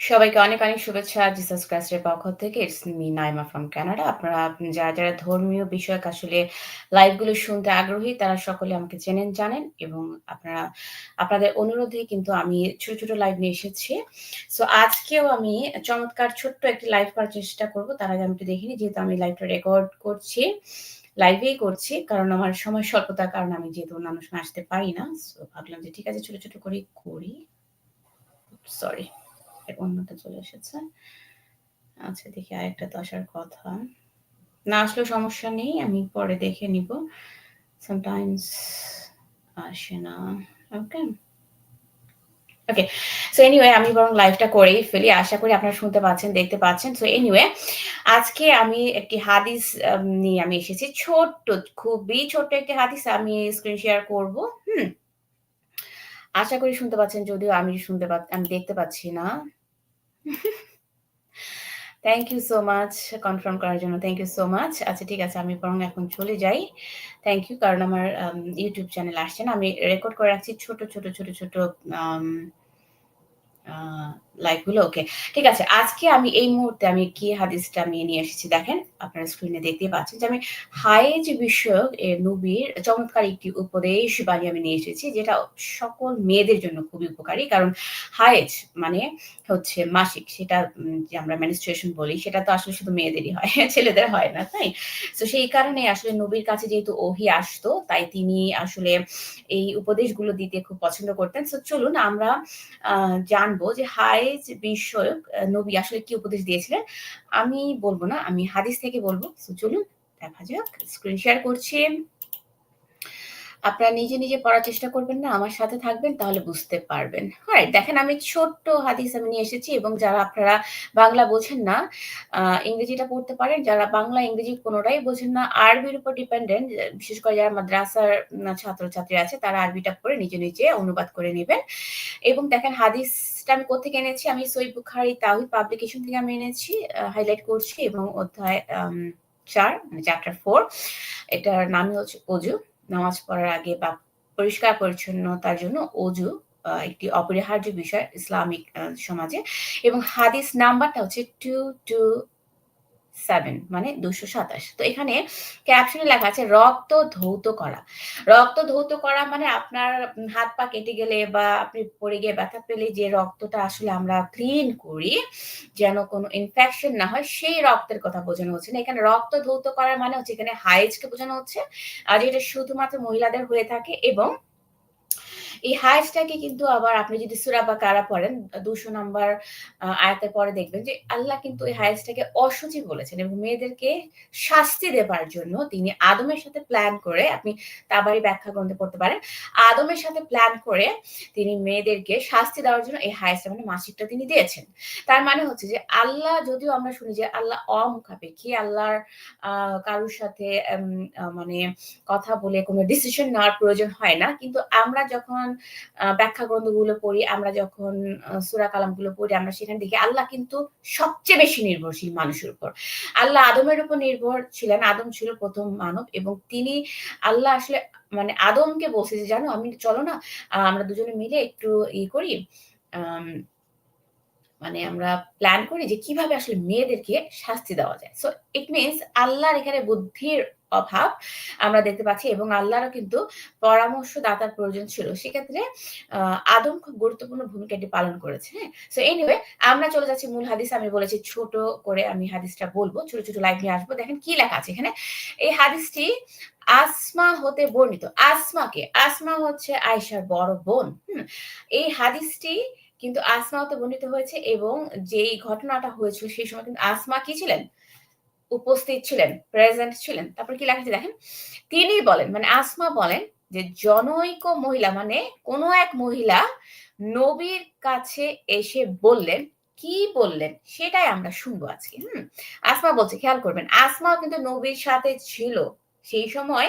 সবাইকে অনেক, অনেক শুভেচ্ছা জিসাস ক্রাইস্টের পক্ষ থেকে। It's me Naima from Canada. আপনারা যারা, যারা ধর্মীয় বিষয়ক আসলে লাইভগুলো শুনতে আগ্রহী তারা সকলে আমাকে চেনেন, জানেন এবং আপনারা আপনাদের অনুরোধে কিন্তু আমি ছোট, ছোট লাইভ নিয়ে এসেছি। সো আজকেও আমি চমৎকার ছোট্ট একটি লাইভ করার চেষ্টা করব। তার আগে আমি একটু দেখে নিই যেহেতু আমি লাইভটা রেকর্ড করছি। লাইভেই করছি কারণ আমার সময় স্বল্পতার কারণে আমি যেহেতু অন্যান্য সময় আসতে পারি না। সো ভাবলাম যে ঠিক আছে ছোট, ছোট করেই করি। সরি। অন্যটা চলে এসেছে। আচ্ছা দেখি আরেকটা তো আসার কথা। না আসলেও সমস্যা নেই। আমি পরে দেখে নিব। সামটাইমস আসে না। ওকে। ওকে। সো এনিওয়ে আমি বরং লাইভটা করেই ফেলি। আশা করি আপনারা শুনতে পাচ্ছেন, দেখতে পাচ্ছেন। সো এনিওয়ে আজকে আমি একটি হাদিস নিয়ে আমি এসেছি। ছোট্ট, খুবই ছোট্ট একটি হাদিস আমি স্ক্রিন শেয়ার করব। হুম? আশা করি শুনতে পাচ্ছেন যদিও আমি শুনতে পা আমি দেখতে পাচ্ছি না। Thank you so much confirm করার জন্য। Thank you so much. আচ্ছা ঠিক আছে আমি বরং এখন চলে যাই। থ্যাংক ইউ কারণ আমার ইউটিউব চ্যানেল আসছে না। আমি রেকর্ড করে রাখছি ছোট, ছোট, ছোট, ছোট আ লাইভগুলো ওকে। ঠিক আছে। আজকে আমি এই মুহূর্তে আমি কি হাদিসটা আমি নিয়ে এসেছি দেখেন। আপনারা স্ক্রিনে দেখতেই পাচ্ছেন যে আমি হায়েজ বিষয়ক নবীর চমৎকার একটি উপদেশ বাণী আমি নিয়ে এসেছি যেটা সকল মেয়েদের জন্য খুবই উপকারী। কারণ হায়েজ মানে হচ্ছে মাসিক সেটা যে আমরা মেনস্ট্রুয়েশন বলি সেটা তো আসলে শুধু মেয়েদেরই হয়। ছেলেদের হয় না, তাই? সো সেই কারণে আসলে নবীর কাছে যেহেতু ওহী আসতো তাই তিনি আসলে এই উপদেশগুলো দিতে খুব পছন্দ করতেন। সো চলুন আমরা আ জানব যে হায়েজ বিষয়ক নবী আসলে কি উপদেশ দিয়েছিলেন। আমি বলব না, আমি হাদিস থেকে বলব চলুন দেখা যাক। স্ক্রিন শেয়ার করছি। আপনারা নিজে, নিজে পড়ার চেষ্টা করবেন না, আমার সাথে থাকবেন তাহলে বুঝতে পারবেন। রাইট? দেখেন আমি ছোট্ট হাদিস আমি নিয়ে এসেছি এবং যারা আপনারা বাংলা বোঝেন না, ইংরেজিটা পড়তে পারেন। যারা বাংলা, ইংরেজি কোনটাই বোঝেন না, আরবির উপর ডিপেন্ডেন্ট বিশেষ করে যারা মাদ্রাসার ছাত্রছাত্রী আছে তারা আরবিটা পড়ে নিজে, নিজে অনুবাদ করে নেবেন এবং দেখেন হাদিসটা আমি কোথেকে এনেছি? আমি সহিহ বুখারী তাওহীদ পাবলিকেশন থেকে আমি এনেছি। হাইলাইট করছি এবং অধ্যায় চার ৪ মানে চ্যাপ্টার 4 এটার নামই হচ্ছে অজু। নামাজ পড়ার আগে বা পরিষ্কার পরিচ্ছন্নতার জন্য অজু একটি অপরিহার্য বিষয় ইসলামিক সমাজে। এবং হাদিস নাম্বারটা হচ্ছে 227 মানে 227 তো এখানে ক্যাপশনে লেখা আছে, রক্ত ধৌত করা। রক্ত ধৌত করা মানে আপনার হাত পা কেটে গেলে বা আপনি পড়ে গিয়ে ব্যথা পেলে যে রক্তটা আসলে আমরা ক্লিন করি, যেন কোনো ইনফেকশন না হয়, সেই রক্তের কথা বোঝানো হচ্ছে না। এখানে রক্ত ধৌত করার মানে হচ্ছে এখানে হায়েজকে বোঝানো হচ্ছে। আর যেটা শুধুমাত্র মহিলাদের হয়ে থাকে এবং এই হায়েজটাকে কিন্তু আবার আপনি যদি সূরা বাকারা পড়েন ২০০ নাম্বার আ আয়াতের পরে দেখবেন যে আল্লাহ কিন্তু এই হায়েজটাকে অশুচি বলেছেন এবং মেয়েদেরকে শাস্তি দেবার জন্য তিনি আদমের সাথে প্ল্যান করে আপনি তাবারি ব্যাখ্যা গ্রন্থে পড়তে পারেন। আদমের সাথে প্ল্যান করে তিনি মেয়েদেরকে শাস্তি দেওয়ার জন্য এই হায়েজটা মানে মাসিকটা তিনি দিয়েছেন। তার মানে হচ্ছে যে আল্লাহ যদিও আমরা শুনি যে আল্লাহ অমুখাপেক্ষী, আল্লাহর কারোর সাথে মানে কথা বলে কোনো ডিসিশন নেওয়ার প্রয়োজন হয় না। কিন্তু আমরা যখন ব্যাখ্যা গ্রন্থগুলো পড়ি, আমরা যখন সুরা কালামগুলো পড়ি আমরা সেখানে দেখি আল্লাহ কিন্তু সবচেয়ে বেশি নির্ভরশীল মানুষের উপর। আল্লাহ আদমের উপর নির্ভর ছিলেন। আদম ছিল প্রথম মানব এবং তিনি আল্লাহ আসলে মানে আদমকে বলছে যে জানো আমি চলো না আমরা দুজনে মিলে একটু ই করি আম মানে আমরা প্ল্যান করি যে কীভাবে আসলে মেয়েদেরকে শাস্তি দেওয়া যায়। সো ইট মিনস আল্লাহর এখানে বুদ্ধির অভাব আমরা দেখতে পাচ্ছি এবং আল্লাহরও কিন্তু পরামর্শদাতার প্রয়োজন ছিল। সেক্ষেত্রে আদম খুব গুরুত্বপূর্ণ ভূমিকা এটি পালন করেছে। হ্যাঁ? সো এনিওয়ে আমরা চলে যাচ্ছি মূল হাদিস আমি বলেছি ছোট করে আমি হাদিসটা বলব ছোট, ছোট লাইভ নিয়ে আসব। দেখেন কি লেখা আছে এখানে। এই হাদিসটি আসমা হতে বর্ণিত। আসমা কে? আসমা হচ্ছে আয়েশার বড় বোন। এই হাদিসটি কিন্তু আসমা হতে বর্ণিত হয়েছে এবং যেই ঘটনাটা হয়েছিল সেই সময় কিন্তু আসমা কি ছিলেন? উপস্থিত ছিলেন, প্রেজেন্ট ছিলেন। তারপর কি লেখা আছে দেখেন। তিনি বলেন মানে আসমা বলেন যে জনৈক মহিলা মানে কোন এক মহিলা নবীর কাছে এসে বললেন, কি বললেন? সেটাই আমরা শুনব আজকে। হুম? আসমা বলছে খেয়াল করবেন। আসমাও কিন্তু নবীর সাথে ছিল। সেই সময়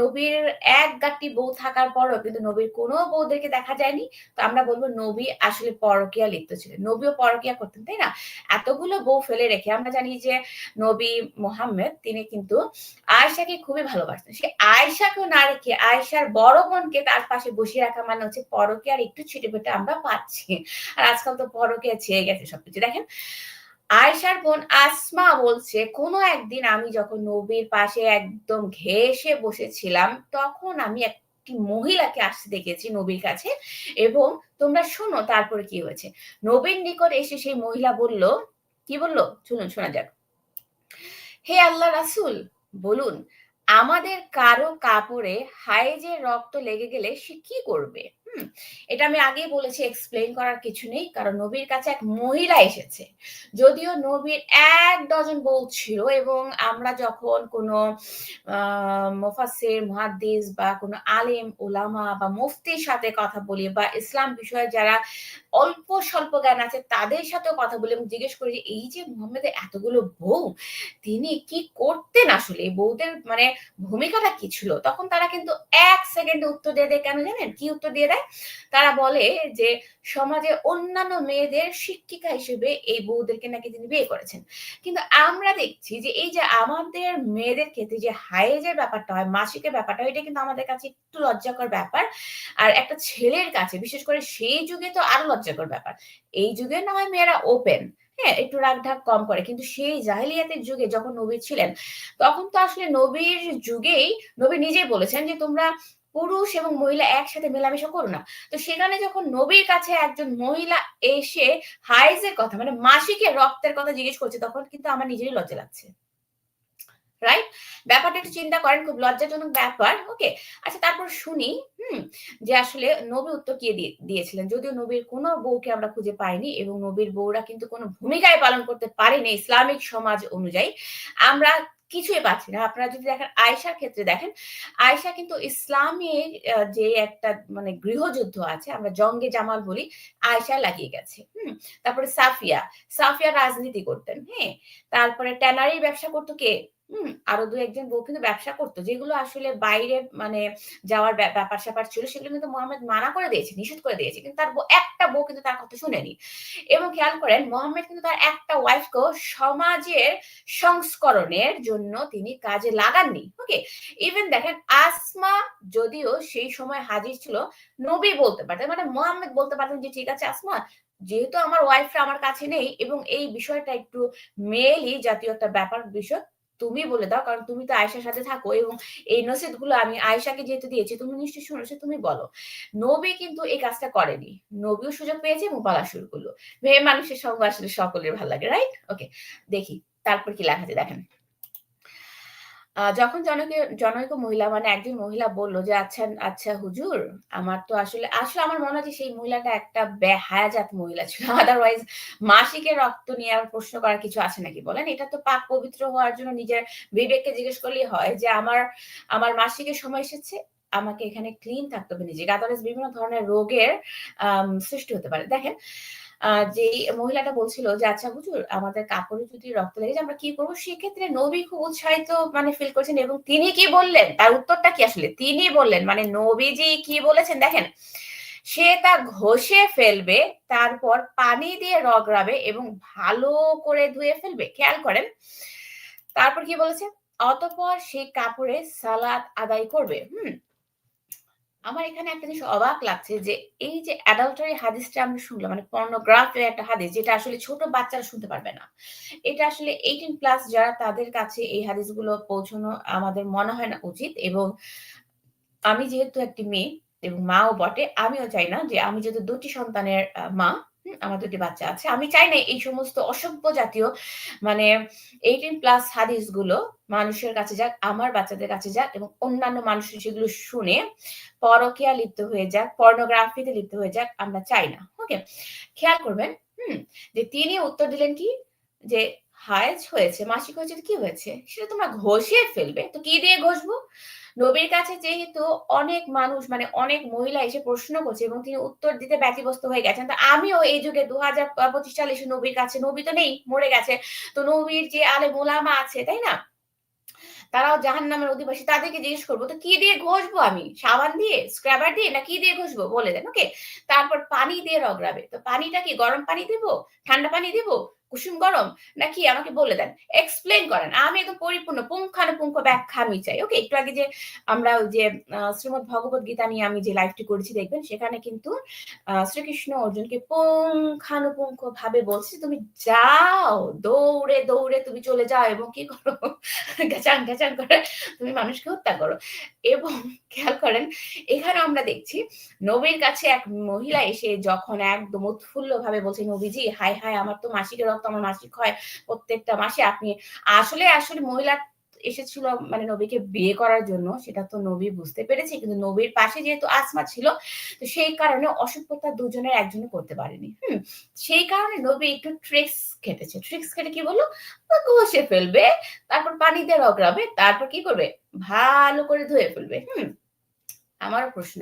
নবীর এক গাঁটটি বউ থাকার পরও কিন্তু নবীর কোনো বউদেরকে দেখা যায়নি। তো আমরা বলব নবী আসলে পরকিয়া লিপ্ত ছিলেন। নবীও পরকিয়া করতেন, তাই না? এতগুলো বউ ফেলে রেখে আমরা জানি যে নবী মোহাম্মদ, তিনি কিন্তু আয়সাকে খুবই ভালোবাসতেন। সে আয়সাকেও না রেখে আয়সার বড় বোনকে তার পাশে বসিয়ে রাখা মানে হচ্ছে পরকিয়ার একটু ছিটে আমরা পাচ্ছি। আর আজকাল তো পরকিয়া ছেয়ে গেছে সবকিছু। দেখেন আয়সার বোন আসমা বলছে, কোনো একদিন আমি যখন নবীর পাশে একদম ঘেসে বসেছিলাম, তখন আমি একটি মহিলাকে আসতে দেখেছি নবীর কাছে এবং তোমরা শোনো তারপরে কি হয়েছে। নবীর নিকট এসে সেই মহিলা বলল, কি বলল? শুনুন, শোনা যাক। হে আল্লাহ রাসুল, বলুন, আমাদের কারও কাপড়ে হাইজের রক্ত লেগে গেলে সে কি করবে? এটা আমি আগেই বলেছি এক্সপ্লেন করার কিছু নেই, কারণ নবীর কাছে এক মহিলা এসেছে। যদিও নবীর এক ডজন বউ ছিল এবং আমরা যখন কোনো মোফাসের মহাদ্দিস বা কোনো আলেম ওলামা বা মুফতির সাথে কথা বলি বা ইসলাম বিষয়ে যারা অল্প স্বল্প জ্ঞান আছে তাদের সাথেও কথা বলে এবং জিজ্ঞেস করি যে, এই যে মোহাম্মদের এতগুলো বউ, তিনি কি করতেন আসলে? বউদের মানে ভূমিকাটা কি ছিল? তখন তারা কিন্তু এক সেকেন্ডে উত্তর দিয়ে দেয়, কেন জানেন? কি উত্তর দিয়ে দেয়? তারা বলে যে, সমাজে অন্যান্য মেয়েদের শিক্ষিকা হিসেবে এই বউদেরকে নাকি তিনি বিয়ে করেছেন। কিন্তু আমরা দেখছি যে, এই যে আমাদের মেয়েদের ক্ষেত্রে যে হায়েজের ব্যাপারটা হয়, মাসিকের ব্যাপারটা এটা কিন্তু আমাদের কাছে একটু লজ্জাকর ব্যাপার। আর একটা ছেলের কাছে, বিশেষ করে সেই যুগে তো আরও লজ্জাকর ব্যাপার। এই যুগে নয় মেয়েরা ওপেন হ্যাঁ একটু রাগ ঢাক কম করে। কিন্তু সেই জাহিলিয়াতের যুগে যখন নবী ছিলেন, তখন তো আসলে নবীর যুগেই নবী নিজেই বলেছেন যে, তোমরা পুরুষ এবং মহিলা একসাথে মেলামেশা করো না। তো সেখানে যখন নবীর কাছে একজন মহিলা এসে হাইজের কথা মানে মাসিকের রক্তের কথা জিজ্ঞেস করছে, তখন কিন্তু আমার নিজেরই লজ্জা লাগছে। রাইট ব্যাপারটা একটু চিন্তা করেন, খুব লজ্জাজনক ব্যাপার ওকে আচ্ছা তারপর শুনি, হুম, যে আসলে নবী উত্তর কে দিয়েছিলেন? যদিও নবীর কোনো বউকে আমরা খুঁজে পাইনি এবং নবীর বউরা কিন্তু কোনো ভূমিকায় পালন করতে পারেনি ইসলামিক সমাজ অনুযায়ী, আমরা কিছুই পাচ্ছি না। আপনারা যদি দেখেন আয়সার ক্ষেত্রে দেখেন আয়সা কিন্তু ইসলামের যে একটা মানে গৃহযুদ্ধ আছে, আমরা জঙ্গে জামাল বলি আয়সা লাগিয়ে গেছে, হুম? তারপরে সাফিয়া সাফিয়া রাজনীতি করতেন হ্যাঁ? তারপরে ট্যানারি ব্যবসা করতো কে? হুম, আরও দু একজন বউ কিন্তু ব্যবসা করতো, যেগুলো আসলে বাইরে মানে যাওয়ার ব্যাপার স্যাপার ছিল, সেগুলো কিন্তু মোহাম্মদ মানা করে দিয়েছে, নিষেধ করে দিয়েছে, কিন্তু তার একটা বউ কিন্তু তার কথা শুনেনি। এবং খেয়াল করেন, মোহাম্মদ কিন্তু তার একটা ওয়াইফকেও সমাজের সংস্করণের জন্য তিনি কাজে লাগাননি ওকে ইভেন দেখেন, আসমা যদিও সেই সময় হাজির ছিল, নবী বলতে পারতেন মানে মোহাম্মদ বলতে পারতেন যে, ঠিক আছে আসমা, যেহেতু আমার ওয়াইফরা আমার কাছে নেই, এবং এই বিষয়টা একটু মেয়েলি জাতীয় একটা ব্যাপার বিষয় তুমি বলে দাও, কারণ তুমি তো আয়সার সাথে থাকো এবং এই নসিদগুলো আমি আয়সাকে যেহেতু দিয়েছি, তুমি নিশ্চয়ই শুনেছো, তুমি বলো। নবী কিন্তু এই কাজটা করেনি। নবীও সুযোগ পেয়েছে এবং বলা শুরু করল। মেয়ে মানুষের সঙ্গে আসলে সকলের ভালো লাগে রাইট ওকে দেখি, তারপর কি লেখা আছে দেখেন যখন জনকে, জনৈক মহিলা মানে একজন মহিলা বলল যে আচ্ছা আচ্ছা হুজুর, আমার তো আসলে আসলে আমার মনে হয় সেই মহিলাটা একটা বেহায়াজাত মহিলা ছিল। আদারওয়াইজ মাসিকে রক্ত নিয়ে আর প্রশ্ন করার কিছু আছে নাকি? বলেন, এটা তো পাক পবিত্র হওয়ার জন্য নিজের বিবেককে জিজ্ঞেস করলেই হয় যে, আমার আমার মাসিকের সময় এসেছে, আমাকে এখানে ক্লিন থাকতে হবে নিজেকে। আদারওয়াইজ বিভিন্ন ধরনের রোগের সৃষ্টি হতে পারে। দেখেন যে মহিলাটা বলছিল যে আচ্ছা হুজুর, আমাদের কাপড়ে যদি রক্ত লেগে আমরা কি করব? সেক্ষেত্রে নবী খুব উৎসাহিত মানে ফিল করছেন এবং তিনি কি বললেন? তার উত্তরটা কি আসলে? তিনি বললেন মানে নবীজি কি বলেছেন দেখেন, সে তা ঘষে ফেলবে, তারপর পানি দিয়ে রগড়াবে এবং ভালো করে ধুয়ে ফেলবে। খেয়াল করেন, তারপর কি বলেছে? অতপর সে কাপড়ে সালাদ আদায় করবে। হুম আমার এখানে একটা জিনিস অবাক লাগছে যে, এই যে অ্যাডাল্টারি হাদিসটা আমরা শুনলাম মানে পর্নোগ্রাফের একটা হাদিস, যেটা আসলে ছোট বাচ্চারা শুনতে পারবে না। এটা আসলে এইটিন প্লাস যারা তাদের কাছে এই হাদিসগুলো পৌঁছানো আমাদের মনে হয় না উচিত এবং আমি যেহেতু একটি মেয়ে এবং মাও বটে, আমিও চাই না যে আমি যেহেতু দুটি সন্তানের মা আমার দুটি বাচ্চা আছে। আমি চাই না এই সমস্ত অসভ্য জাতীয় মানে এইটিন প্লাস হাদিসগুলো মানুষের কাছে যাক, আমার বাচ্চাদের কাছে যাক এবং অন্যান্য মানুষ সেগুলো শুনে পরকিয়া লিপ্ত হয়ে যাক পর্নোগ্রাফিতে লিপ্ত হয়ে যাক, আমরা চাই না। ওকে খেয়াল করবেন, হুম, যে তিনি উত্তর দিলেন কি? যে হায়জ হয়েছে, মাসিক হয়েছে কি হয়েছে? সেটা তোমরা ঘষিয়ে ফেলবে। তো কি দিয়ে ঘষবো? নবীর কাছে যেহেতু অনেক মানুষ মানে অনেক মহিলা এসে প্রশ্ন করছে এবং তিনি উত্তর দিতে ব্যতিব্যস্ত হয়ে গেছেন, তো আমিও এই যুগে দু হাজার পঁচিশ সালে এসে নবীর কাছে, নবী তো নেই, মরে গেছে তো নবীর যে আলে মোলামা আছে, তাই না তারাও জাহান্নামের অধিবাসী। তাদেরকে জিজ্ঞেস করব, "তো কি দিয়ে ঘষবো আমি? সাবান দিয়ে? স্ক্রাবার দিয়ে? না কি দিয়ে ঘষবো? বলে দেন।" ওকে? তারপর পানি দিয়ে রগড়াবে। তো পানিটা কি, গরম পানি দিব? ঠান্ডা পানি দিব? কুসুম গরম? নাকি আমাকে বলে দেন। এক্সপ্লেন করেন। আমি একদম পরিপূর্ণ পুঙ্খানুপুঙ্খ ব্যাখ্যা আমি চাই। ওকে? একটু আগে যে আমরা যে শ্রীমদ ভগবত গীতা নিয়ে আমি যে লাইভটি করেছি দেখবেন সেখানে কিন্তু শ্রীকৃষ্ণ অর্জুনকে পুঙ্খানুপুঙ্খ ভাবে বলছে, "তুমি যাও, দৌড়ে, দৌড়ে তুমি চলে যাও এবং কি করো? গ্যাচাং, গ্যাচাং করে তুমি মানুষকে হত্যা করো।" এবং খেয়াল করেন এখানে আমরা দেখছি নবীর কাছে এক মহিলা এসে যখন একদম উৎফুল্ল ভাবে বলছে, "নবীজি হায়, হায় আমার তো মাসিকের রক্ত, আমার মাসিক হয় প্রত্যেকটা মাসে আপনি" আসলে, আসলে মহিলা এসেছিল মানে নবীকে বিয়ে করার জন্য সেটা তো নবী বুঝতে পেরেছে। কিন্তু নবীর পাশে যেহেতু আসমা ছিল তো সেই কারণে অসভ্যতা দুজনের একজনই করতে পারেনি। হুম? সেই কারণে নবী একটু ট্রিক্স খেটেছে। ট্রিক্স খেটে কি বলল? তো ঘষে ফেলবে, তারপর পানি দিয়ে রগড়াবে, তারপর কি করবে? ভালো করে ধুয়ে ফেলবে। হুম? আমার প্রশ্ন,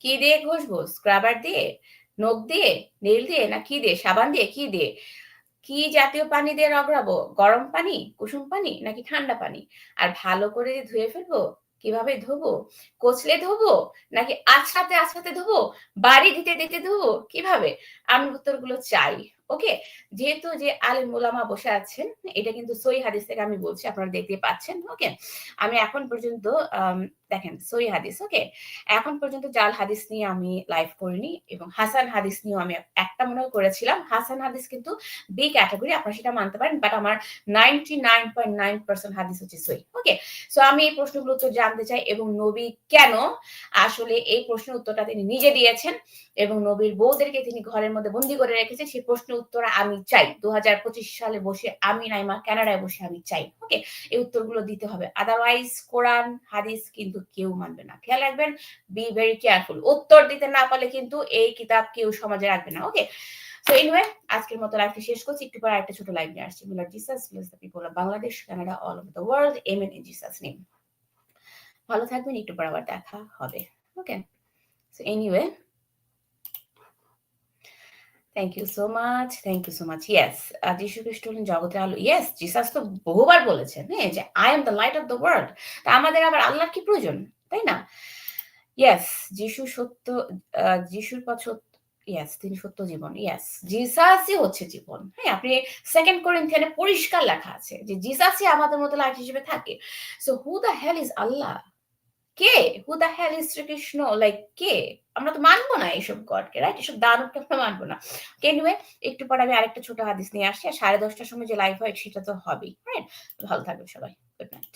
কি দিয়ে ঘষবো? স্ক্রাবার দিয়ে? নখ দিয়ে? নেইল দিয়ে? না কি দিয়ে? সাবান দিয়ে? কি দিয়ে? কি জাতীয় পানি দিয়ে রগড়াবো? গরম পানি? কুসুম পানি? নাকি ঠান্ডা পানি? আর ভালো করে ধুয়ে ফেলব? কীভাবে ধোবো? কচলে ধোবো? নাকি আছড়াতে, আছড়াতে ধোবো? বাড়ি দিতে, দিতে ধোবো? কীভাবে? আমি উত্তরগুলো চাই। ওকে? যেহেতু যে আলেম মোলামা বসে আছেন, এটা কিন্তু সহিহ হাদিস থেকে আমি বলছি। আপনারা দেখতে পাচ্ছেন। ওকে? আমি এখন পর্যন্ত আম দেখেন সহিহ হাদিস। ওকে? এখন পর্যন্ত জাল হাদিস নিয়ে আমি লাইভ করিনি এবং হাসান হাদিস নিয়েও আমি একটা মনে করেছিলাম। হাসান হাদিস কিন্তু বি ক্যাটেগরি আপনারা সেটা মানতে পারেন। বাট আমার 99.9% হাদিস হচ্ছে সহিহ। ওকে? সো আমি এই প্রশ্নগুলোর উত্তর জানতে চাই এবং নবী কেন আসলে এই প্রশ্নের উত্তরটা তিনি নিজে দিয়েছেন এবং নবীর বউদেরকে তিনি ঘরের মধ্যে বন্দি করে রেখেছেন সেই প্রশ্নের উত্তর আমি চাই। ২০২৫ সালে বসে আমি নাইমা কানাডায় বসে আমি চাই। ওকে? এই উত্তরগুলো দিতে হবে। আদারওয়াইজ কোরআন, হাদিস কিন্তু কেউ মানবে না। খেয়াল রাখবেন বি ভেরি কেয়ারফুল। উত্তর দিতে না পারলে কিন্তু এই কিতাব কেউ সমাজে রাখবে না। ওকে? সো এনিওয়ে আজকের মতো লাইভটি শেষ করছি। একটু পরে একটা ছোট লাইভ নিয়ে আসছি। Miller Jesus plus the people of Bangladesh, Canada, all over the world. Amen Jesus name. ভালো থাকবেন। একটু পর আবার দেখা হবে। Okay? So anyway thank you so much, thank you so much. Yes, যীশু খ্রিস্ট হলেন জগতের আলো। ইয়েস, জিসাস তো বহুবার বলেছেন, হ্যাঁ? যে I am the light of the world. তা আমাদের আবার আল্লাহর কি প্রয়োজন? তাই না? ইয়েস, যিশু সত্য যিশুর পথ সত্য ইয়েস, তিনি সত্য জীবন। ইয়েস, জিসাসই হচ্ছে জীবন। হ্যাঁ? আপনি 2 করিন্থিয়ানে পরিষ্কার লেখা আছে যে জিসাসই আমাদের মতো লাইট হিসেবে থাকে। So who the hell is Allah? K? Who the hell is Srikrishna? Like কে? আমরা তো মানবো না এইসব গডকে, রাইট? এসব দারুণকে আমরা মানবো না। এনিওয়ে একটু পরে আমি আরেকটা ছোট হাদিস নিয়ে আসছি। আর সাড়ে দশটার সময় যে লাইভ হয় সেটা তো হবেই। রাইট? ভালো থাকবে সবাই। Good night.